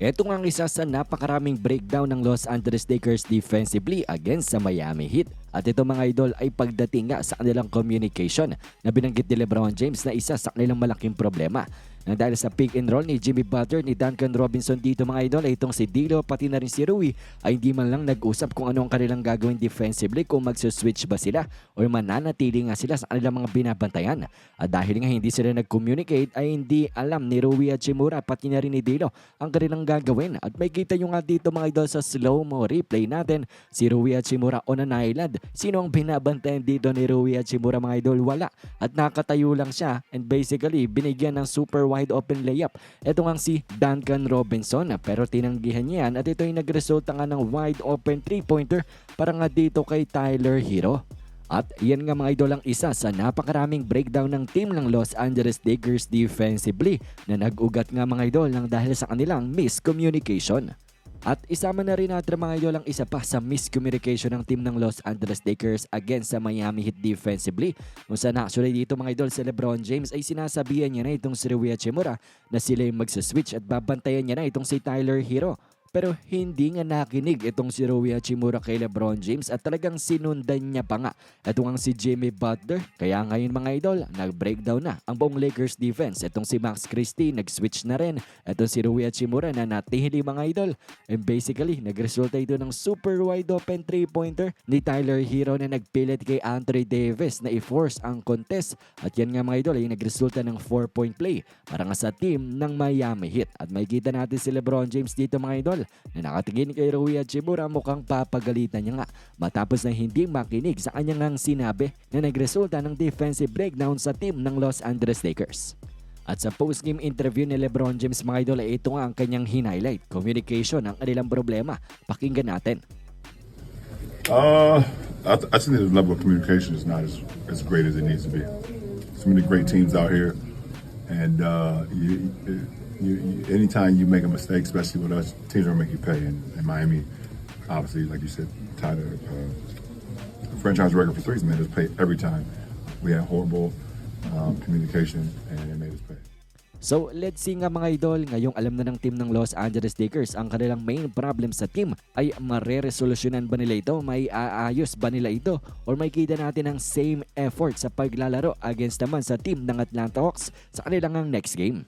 Ito nga ang isa sa napakaraming breakdown ng Los Angeles Lakers defensively against sa Miami Heat. At ito mga idol ay pagdating nga sa kanilang communication na binanggit ni Lebron James na isa sa kanilang malaking problema. Nang dahil sa pick and roll ni Jimmy Butler ni Duncan Robinson dito mga idol ay itong si Dilo pati na rin si Rui ay hindi man lang nag-usap kung ano ang kanilang gagawin defensively kung magsuswitch ba sila o mananatili nga sila sa kanilang mga binabantayan. At dahil nga hindi sila nag-communicate ay hindi alam ni Rui at Shimura pati na rin ni Dilo ang kanilang gagawin. At may kita nyo nga dito mga idol sa slow-mo replay natin si Rui at Shimura on an island. Sino ang binabantayan dito ni Rui at Shimura mga idol? Wala. At nakatayo lang siya and basically binigyan ng super open layup. Ito nga si Duncan Robinson pero tinanggihan niya yan at ito ay nagresulta nga ng wide open 3-pointer para nga dito kay Tyler Hero. At yan nga mga idol ang isa sa napakaraming breakdown ng team ng Los Angeles Lakers defensively na nag-ugat nga mga idol ng dahil sa kanilang miscommunication. At isama na rin natin mga idol ang isa pa sa miscommunication ng team ng Los Angeles Lakers against sa Miami Heat defensively. Kung saan actually dito mga idol si Lebron James ay sinasabihan niya na itong si Rui Hachimura na sila yung magsaswitch at babantayan niya na itong si Tyler Hero. Pero hindi nga nakinig itong si Rui Hachimura kay Lebron James at talagang sinundan niya pa nga. Ito ang si Jimmy Butler. Kaya ngayon mga idol, nag-breakdown na ang buong Lakers defense. Itong si Max Christie, nag-switch na rin. Ito si Rui Hachimura na natihili mga idol. And basically, nagresulta ito ng super wide open 3-pointer ni Tyler Hero na nagpilit kay Anthony Davis na i-force ang contest. At yan nga mga idol ay nagresulta ng 4-point play para nga sa team ng Miami Heat. At may kita natin si Lebron James dito mga idol na nakatingin kay Rui Hachimura mukhang papagalitan niya nga matapos na hindi makinig sa kanyang ang sinabi na nagresulta ng defensive breakdown sa team ng Los Angeles Lakers. At sa post-game interview ni Lebron James mga idol ito nga ang kanyang hinighlight. Communication ang kanilang problema. Pakinggan natin. Uh, I, th- I think the level of communication is not as, as great as it needs to be. So many great teams out here, and uh, you, you, you, anytime you make a mistake, especially with us, teams are gonna make you pay. And, and Miami, obviously, like you said, tied a uh, franchise record for threes, made us pay every time. We had horrible um, communication, and it made us pay. So let's see nga mga idol, ngayong alam na ng team ng Los Angeles Lakers ang kanilang main problem sa team ay mareresolusyonan ba nila ito, may aayos ba nila ito or may kita natin ang same effort sa paglalaro against naman sa team ng Atlanta Hawks sa kanilang ang next game.